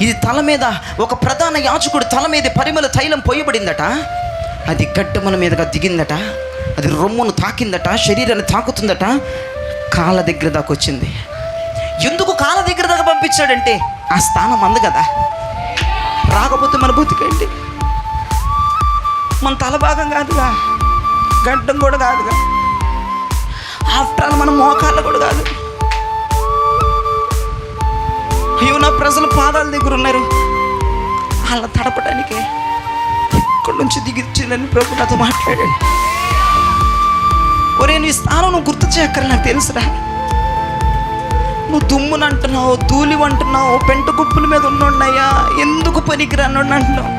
ఇది తల మీద ఒక ప్రధాన యాచకుడు తల మీద పరిమళ తైలం పోయబడిందట. అది గడ్డముల మీదగా దిగిందట. అది రొమ్మును తాకిందట శరీరాన్ని తాకుతుందట. కాళ్ళ దగ్గర దాకా వచ్చింది. ఎందుకు కాళ్ళ దగ్గర దాకా పంపించాడంటే ఆ స్థానం అంది కదా. రాకపోతే మన బతుకేంటి మన తల భాగం కాదుగా గడ్డం కూడా కాదుగా. ఆఫ్టర్ ఆల్ మన మోకాళ్ళ కూడా కాదు. అయ్యో నా ప్రజలు పాదాల దగ్గర ఉన్నారు. వాళ్ళ తడపడానికే ఇక్కడి నుంచి దిగిచ్చిందని ప్రభు నాతో మాట్లాడాడు. ఒరే నీ స్థానం నువ్వు గుర్తు చేయక్కర నాకు తెలుసురా. నువ్వు దుమ్మును అంటున్నావు ధూళి అంటున్నావు పెంట కుప్పుల మీద ఉన్నోడినయ్యా ఎందుకు పనికిరానోడిని అంటున్నావు?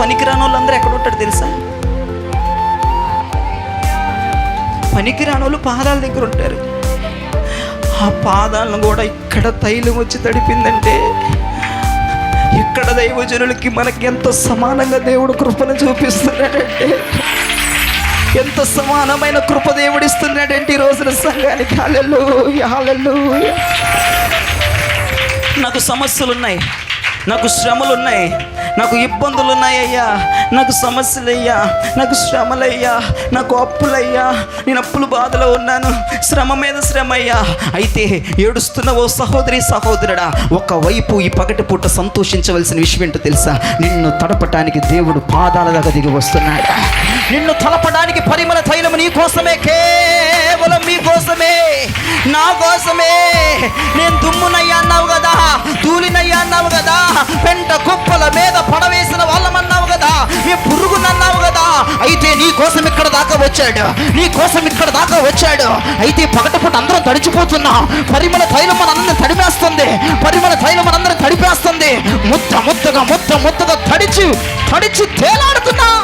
పనికిరాని వాళ్ళందరూ ఎక్కడ ఉంటాడు తెలుసా? పనికిరాని వాళ్ళు పాదాల దగ్గర ఉంటారు. ఆ పాదాలను కూడా ఇక్కడ తైలం వచ్చి తడిపిందంటే ఇక్కడ దైవజనులకి మనకి ఎంత సమానంగా దేవుడు కృపను చూపిస్తున్నాడంటే ఎంత సమానమైన కృప దేవుడిస్తున్నాడంటే ఈ రోజున సంఘానికి. హాలెల్లు హాలెల్లు నాకు సమస్యలు ఉన్నాయి నాకు శ్రమలు ఉన్నాయి నాకు ఇబ్బందులు ఉన్నాయ్యా నాకు సమస్యలయ్యా నాకు శ్రమలయ్యా నాకు అప్పులయ్యా. నేను అప్పుల బాధలో ఉన్నాను శ్రమ మీద శ్రమ అయ్యా అయితే ఏడుస్తున్న ఓ సహోదరి సహోదరుడా ఒకవైపు ఈ పగటి పూట సంతోషించవలసిన విషయం ఏంటో తెలుసా? నిన్ను తడపటానికి దేవుడు పాదాల దగ్గర దిగి వస్తున్నాడు. నిన్ను తలపడానికి పరిమళ తైలము నీ కోసమే కేవలం మీ కోసమే నా కోసమే. నేను దుమ్మునయ్యా అన్నావు కదా తూలి అన్నావు కదా? పెంట కుప్పల మీద పడవేసిన వాళ్ళమన్నావు కదా? మీ పురుగునన్నావు కదా? అయితే నీ కోసం ఇక్కడ దాకా వచ్చాడు. నీ కోసం ఇక్కడ దాకా వచ్చాడు. అయితే పగటపూట అందరం తడిచిపోతున్నాం. పరిమళ తైలం మనందరం తడిపేస్తుంది. పరిమళ తైలం మనందరం తడిపేస్తుంది. ముద్ద ముద్దగా ముద్ద ముద్దగా తడిచి తడిచి తేలాడుతున్నా.